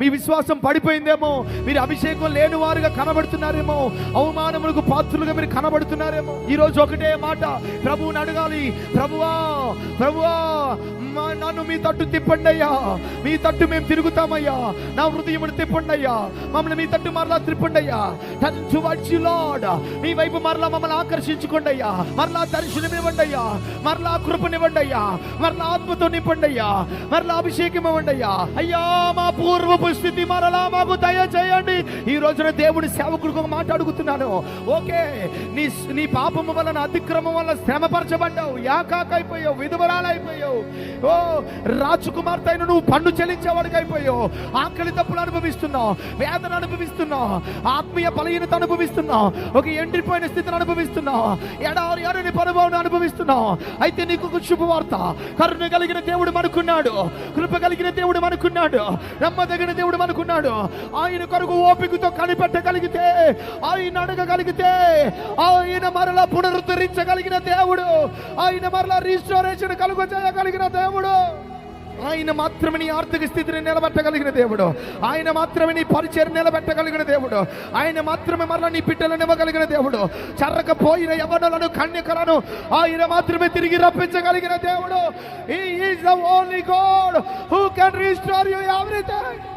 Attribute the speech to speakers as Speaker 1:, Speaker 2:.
Speaker 1: మీ విశ్వాసం పడిపోయిందేమో. మీరు అభిషేకం లేని వారుగా కనబడుతున్నారేమో. అవమానములకు పాత్రులుగా మీరు కనబడుతున్నారేమో. ఈరోజు ఒకటే మాట. ప్రభువుని అడగాలి. ప్రభువా ప్రభువా నన్ను మీ తట్టు తిప్పండి అయ్యా మీ తట్టు మేము తిరుగుతామయ్యా. నా హృదయమును తిప్పండి అయ్యా మమ్మల్ని మీ తట్టు మరలా తిప్పండి అయ్యా టువర్డ్స్ యు లార్డ్ మీ వైపు మరలా మమ్మల్ని ఆకర్షించుకోండి అయ్యా మరలా దర్శనం ఇవ్వండి అయ్యా మరలా కృపనివ్వండి అయ్యా మరలా ఆత్మతో నింపండి అయ్యా మరలా అభిషేకం ఇవ్వండి అయ్యా అయ్యా మా పూర్వపు స్థితి మరలా మాకు దయచేయండి. ఈ రోజున దేవుడి సేవకుడికి ఒక మాట అడుగుతున్నాను. ఓకే నీ నీ పాపము వలన అతిక్రమం వల్ల శ్రమపరచబడ్డావు. యాకాకైపోయావు అయిపోయావు విధవరాలు అయిపోయావు ఓ రాజకుమార్తె అయిన నువ్వు పన్ను చెల్లించేవాడికి అయిపోయావు. ఆకలి తప్పులు అనుభవిస్తున్నావు వేదన అనుభవిస్తున్నావు ఆత్మీయ బలహీనత అనుభవిస్తున్నావు ఒక ఎండిపోయిన స్థితిని అనుభవిస్తున్నావు ఎడారి అరని పనుభవం అనుభవిస్తున్నావు అయితే నీకు ఒక శుభవార్త. కరుణ కలిగిన దేవుడు మనకున్నాడు. కృప కలిగిన దేవుడు మనకున్నాడు. నమ్మదగిన దేవుడు మనకున్నాడు. ఆయన కొరకు ఓపికతో కనిపెట్టగలిగితే ఆయన అడగగలిగితే ఆయన మరలా పునరుద్ధరించగలిగిన దేవుడు ఆయన మరలా రీస్టోరేషన్ కలుగ చేయగలిగిన దేవుడు. ఆయన మాత్రమే నీ ఆర్థిక స్థితిని నిలబెట్టగలిగిన దేవుడు. ఆయన మాత్రమే నీ పరిచయం నిలబెట్టగలిగిన దేవుడు. ఆయన మాత్రమే మరలా నీ బిడ్డలను ఇవ్వగలిగిన దేవుడు. చర్రకపోయిన యవనులను కన్యకలను ఆయన మాత్రమే తిరిగి రప్పించగలిగిన దేవుడు. ఈ is the only God who can restore you everything